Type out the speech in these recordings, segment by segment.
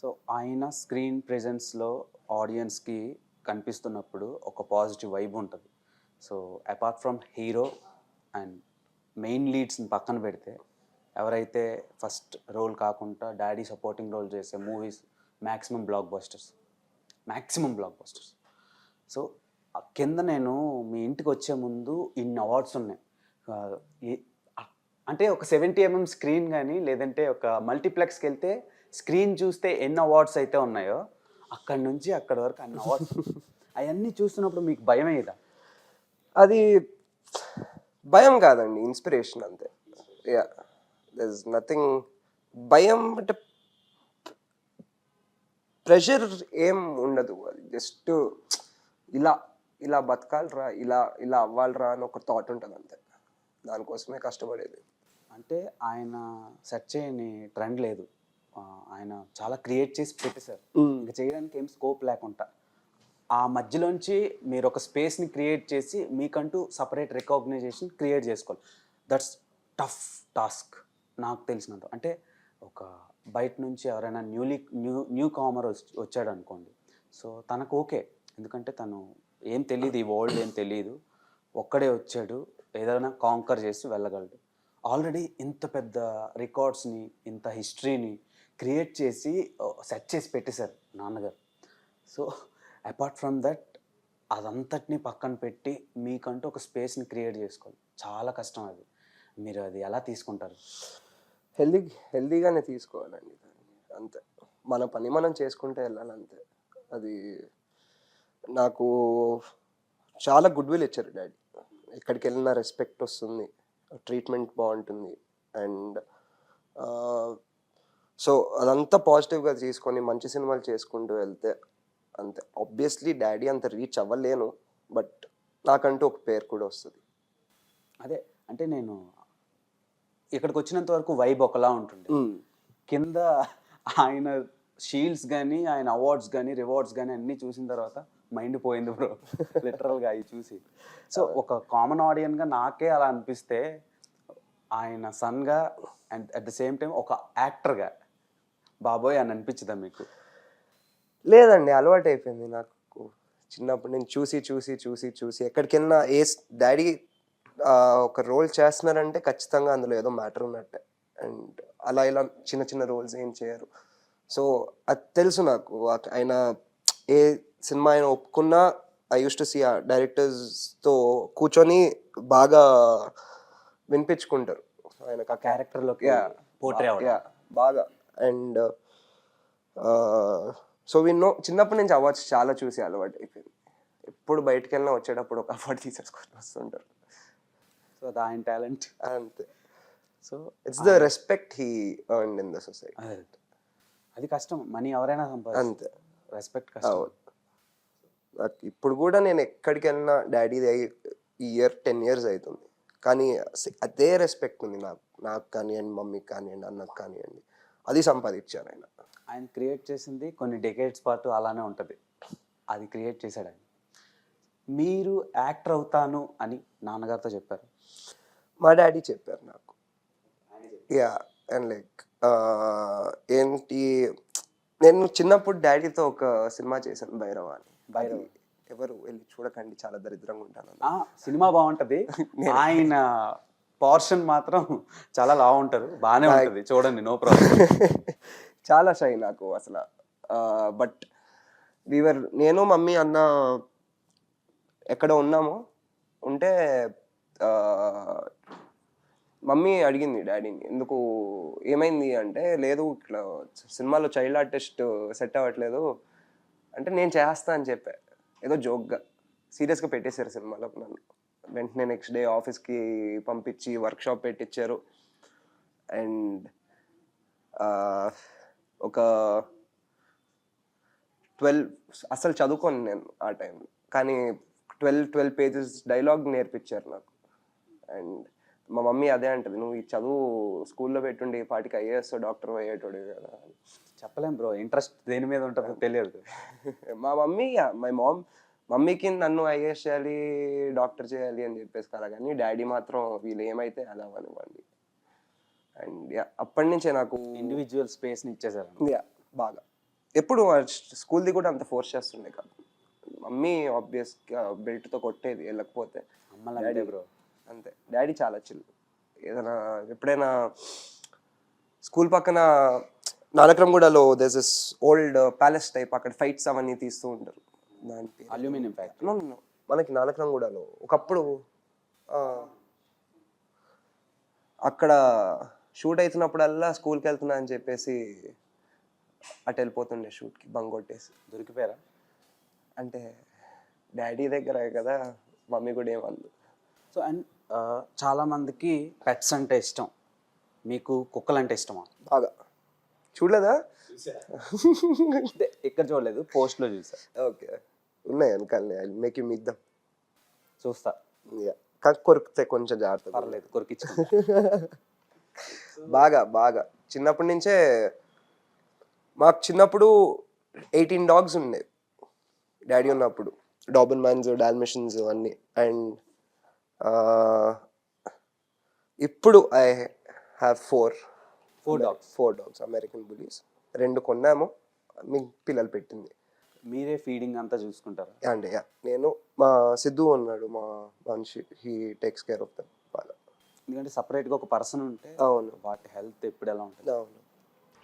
So ఆయన screen ప్రెజెన్స్లో ఆడియన్స్కి కనిపిస్తున్నప్పుడు ఒక పాజిటివ్ వైబ్ ఉంటుంది. So apart from hero and main లీడ్స్ని పక్కన పెడితే ఎవరైతే ఫస్ట్ రోల్ కాకుండా డాడీ సపోర్టింగ్ రోల్ చేసే movies maximum blockbusters. Maximum blockbusters. So కింద నేను మీ ఇంటికి వచ్చే ముందు ఇన్ని అవార్డ్స్ ఉన్నాయి. అంటే ఒక సెవెంటీ ఎంఎం స్క్రీన్ కానీ లేదంటే ఒక మల్టీప్లెక్స్కి వెళ్తే స్క్రీన్ చూస్తే ఎన్ని అవార్డ్స్ అయితే ఉన్నాయో అక్కడి నుంచి అక్కడి వరకు అన్ని అవార్డ్స్. అవన్నీ చూస్తున్నప్పుడు మీకు భయం అయ్యేదా అది భయం కాదండి ఇన్స్పిరేషన్ అంతే. యా దర్ ఇస్ నథింగ్ భయం అంటే ప్రెషర్ ఏం ఉండదు అది. జస్ట్ ఇలా ఇలా బతకాలిరా ఇలా ఇలా అవ్వాలిరా అని ఒక థాట్ ఉంటుంది అంతే. దానికోసమే కష్టపడేది. అంటే ఆయన సెట్ చేయని ట్రెండ్ లేదు. ఆయన చాలా క్రియేట్ చేసి పెట్టేశారు. ఇంకా చేయడానికి ఏం స్కోప్ లేకుండా. ఆ మధ్యలోంచి మీరు ఒక స్పేస్ని క్రియేట్ చేసి మీకంటూ సపరేట్ రికగ్నైజేషన్ క్రియేట్ చేసుకోవాలి. దట్స్ టఫ్ టాస్క్ నాకు తెలిసినంత. అంటే ఒక బయట నుంచి ఎవరైనా న్యూలీ న్యూ న్యూ కామర్ వచ్చాడు అనుకోండి. సో తనకు ఓకే ఎందుకంటే తను ఏం తెలియదు ఈ వరల్డ్ ఏం తెలియదు ఒక్కడే వచ్చాడు. ఏదైనా కాంకర్ చేసి వెళ్ళగలడు. ఆల్రెడీ ఇంత పెద్ద రికార్డ్స్ని ఇంత హిస్టరీని క్రియేట్ చేసి సెట్ చేసి పెట్టేశారు నాన్నగారు. సో అపార్ట్ ఫ్రమ్ దట్ అదంతటిని పక్కన పెట్టి మీకంటూ ఒక స్పేస్ని క్రియేట్ చేసుకోవాలి చాలా కష్టం అది. మీరు అది ఎలా తీసుకుంటారు? హెల్దీ హెల్దీగానే తీసుకోవాలండి దాన్ని. అంతే. మన పని మనం చేసుకుంటే వెళ్ళాలి అంతే. అది నాకు చాలా గుడ్ విల్ ఇచ్చారు డాడీ. ఎక్కడికి వెళ్ళినా రెస్పెక్ట్ వస్తుంది. ట్రీట్మెంట్ బాగుంటుంది. అండ్ సో అదంతా పాజిటివ్గా తీసుకొని మంచి సినిమాలు చేసుకుంటూ వెళ్తే అంతే. ఆబ్వియస్లీ డాడీ అంత రీచ్ అవ్వలేను బట్ నాకంటూ ఒక పేరు కూడా వస్తుంది. అదే అంటే నేను ఇక్కడికి వచ్చినంత వరకు వైబ్ ఒకలా ఉంటుంది కింద ఆయన షీల్డ్స్ కానీ ఆయన అవార్డ్స్ కానీ రివార్డ్స్ కానీ అన్నీ చూసిన తర్వాత మైండ్ పోయింది బ్రో లిటరల్గా అవి చూసి. సో ఒక కామన్ ఆడియన్గా నాకే అలా అనిపిస్తే ఆయన సన్గా and at the same time ఒక యాక్టర్గా బాబోయ్ అని అనిపించదా మీకు? లేదండి అలవాటు అయిపోయింది నాకు. చిన్నప్పుడు నేను చూసి చూసి చూసి చూసి ఎక్కడికైనా ఏ డాడీ ఒక రోల్ చేస్తున్నారంటే ఖచ్చితంగా అందులో ఏదో మ్యాటర్ ఉన్నట్టే. అండ్ అలా ఇలా చిన్న చిన్న రోల్స్ ఏం చేయరు. సో అది తెలుసు నాకు. ఆ- ఆయన ఏ సినిమా ఆయన ఒప్పుకున్నా ఐ యూస్ టు సీ ఆ డైరెక్టర్స్తో కూర్చొని బాగా వినిపించుకుంటారు. ఆయన క్యారెక్టర్లోకి Yeah. పోట్రే బాగా. అండ్ సో విన్నో చిన్నప్పటి నుంచి అవార్డ్స్ చాలా చూసి అలవాటు అయిపోయింది. ఎప్పుడు బయటకు వెళ్ళినా వచ్చేటప్పుడు ఒక అవార్డు తీసేసుకొని వస్తుంటారు. సో అది ఆయన టాలెంట్ అంతే. So it's the respect he earn in the society అదే. కష్టం. మనీ ఎవరైనా సంపాదిస్తారు. అంతే. రెస్పెక్ట్ కష్టం. ఇప్పుడు కూడా నేను ఎక్కడికి వెళ్ళినా డాడీది ఇయర్ టెన్ ఇయర్స్ అవుతుంది. కానీ అదే రెస్పెక్ట్ ఉంది నాకు. నాకు కానివ్వండి మమ్మీకి కానివ్వండి అన్నకు కానివ్వండి. అది సంపాదించాను ఆయన. ఆయన క్రియేట్ చేసింది కొన్ని డెకేడ్స్ పాటు అలానే ఉంటుంది. అది క్రియేట్ చేశాడు ఆయన. మీరు యాక్టర్ అవుతాను అని నాన్నగారితో చెప్పారు? మా డాడీ చెప్పారు నాకు. యా అండ్ లైక్ ఏంటి నేను చిన్నప్పుడు డాడీతో ఒక సినిమా చేశాను భైరవ అని భైరవ. ఎవరు వెళ్ళి చూడకండి చాలా దరిద్రంగా ఉంటాను సినిమా బాగుంటది. ఆయన పోర్షన్ మాత్రం చాలా లా ఉంటారు బాగానే ఉంటుంది. చూడండి నో ప్రాబ్లం చాలా షై నాకు అసలు. బట్ వీవర్ నేను మమ్మీ అన్న ఎక్కడ ఉన్నామో ఉంటే మమ్మీ అడిగింది డాడీని ఎందుకు ఏమైంది? అంటే లేదు ఇట్లా సినిమాలో చైల్డ్ ఆర్టిస్ట్ సెట్ అవ్వట్లేదు. అంటే నేను చేస్తా అని చెప్పా. ఏదో జోక్గా సీరియస్గా పెట్టేశారు సినిమాలో నన్ను. వెంటనే నెక్స్ట్ డే ఆఫీస్కి పంపించి వర్క్షాప్ పెట్టించారు అండ్ ఒక ట్వెల్వ్ అసలు చదువుకోను నేను ఆ టైం కానీ ట్వెల్వ్ ట్వెల్వ్ పేజెస్ డైలాగ్ నేర్పించారు నాకు. అండ్ మా మమ్మీ అదే అంటది నువ్వు ఈ చదువు స్కూల్లో పెట్టుండి పాటికి ఐఏఎస్ డాక్టర్ అయ్యేటోడు కదా. చెప్పలేం బ్రో ఇంట్రెస్ట్ దేని మీద ఉంటుందో తెలియదు. మా మమ్మీ మై మామ్ మమ్మీకి నన్ను ఐఏఎస్ చేయాలి డాక్టర్ చేయాలి అని చెప్పేసి కదా కానీ డాడీ మాత్రం వీళ్ళు ఏమైతే అలా అవ్వనివ్వండి అండ్ యా అప్పటి నుంచే నాకు ఇండివిజువల్ స్పేస్ని ఇచ్చేసారు. యా బాగా. ఎప్పుడు స్కూల్ది కూడా అంత ఫోర్స్ చేస్తుండే కాదు. మమ్మీ ఆబ్వియస్ బెల్ట్తో కొట్టేది వెళ్ళకపోతే. అమ్మలంటే బ్రో అంతే. డాడీ చాలా చిల్ ఏదైనా ఎప్పుడైనా స్కూల్ పక్కన నానక్రమ్గూడలో this is old palace type అక్కడ ఫైట్స్ అవన్నీ తీస్తూ ఉంటారు. దాని పేరు అల్యూమినియం ఫ్యాక్టరీ. మనకి నానక్రమ్గూడలో ఒకప్పుడు అక్కడ షూట్ అవుతున్నప్పుడల్లా స్కూల్కి వెళ్తున్నా అని చెప్పేసి అటు వెళ్ళిపోతుండే షూట్కి బంగ్ కొట్టేసి. దొరికిపోయారా? అంటే డాడీ దగ్గర కదా మమ్మీ కూడా ఏమందు సో అండ్ చాలా మందికి పెట్స్ అంటే ఇష్టం. మీకు కుక్కలు అంటే ఇష్టమా? బాగా. చూడలేదా? అంటే ఇక్కడ చూడలేదు పోస్ట్లో చూసా. ఓకే. ఉన్నాయి వెనకాలనే ఐ మేక్ యూ మిద్దాం చూస్తా. కానీ కొరికితే కొంచెం జాగ్రత్త పర్లేదు కొరికిచ్చు బాగా బాగా. చిన్నప్పటి నుంచే మాకు చిన్నప్పుడు ఎయిటీన్ డాగ్స్ ఉండేవి డాడీ ఉన్నప్పుడు. డాబన్ మ్యాన్స్ డాల్మిషన్స్ అన్నీ అండ్ ఇప్పుడు I have four four dogs four dogs American bullies రెండు కొన్నాము. మీ పిల్లలు పెట్టింది. మీరే ఫీడింగ్ అంతా చూసుకుంటారా? And yeah. నేను మా సిద్ధు ఉన్నాడు మా మనిషి. He takes care of them బాగా ఎందుకంటే సపరేట్గా ఒక పర్సన్ ఉంటే అవును. వాటి హెల్త్ ఎప్పుడు ఎలా ఉంటుంది? అవును.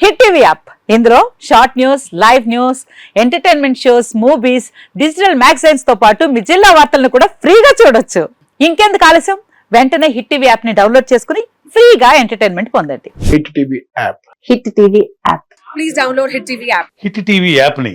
Hit TV app. ఇందులో short news live news entertainment shows movies digital మ్యాగజైన్స్తో పాటు మీ జిల్లా వార్తలను కూడా ఫ్రీగా చూడొచ్చు. ఇంకెందుకు ఆలస్యం? వెంటనే హిట్ టీవీ యాప్ని డౌన్లోడ్ చేసుకుని ఫ్రీగా ఎంటర్టైన్మెంట్ పొందండి. Hit TV app. Hit TV app. Hit TV యాప్ని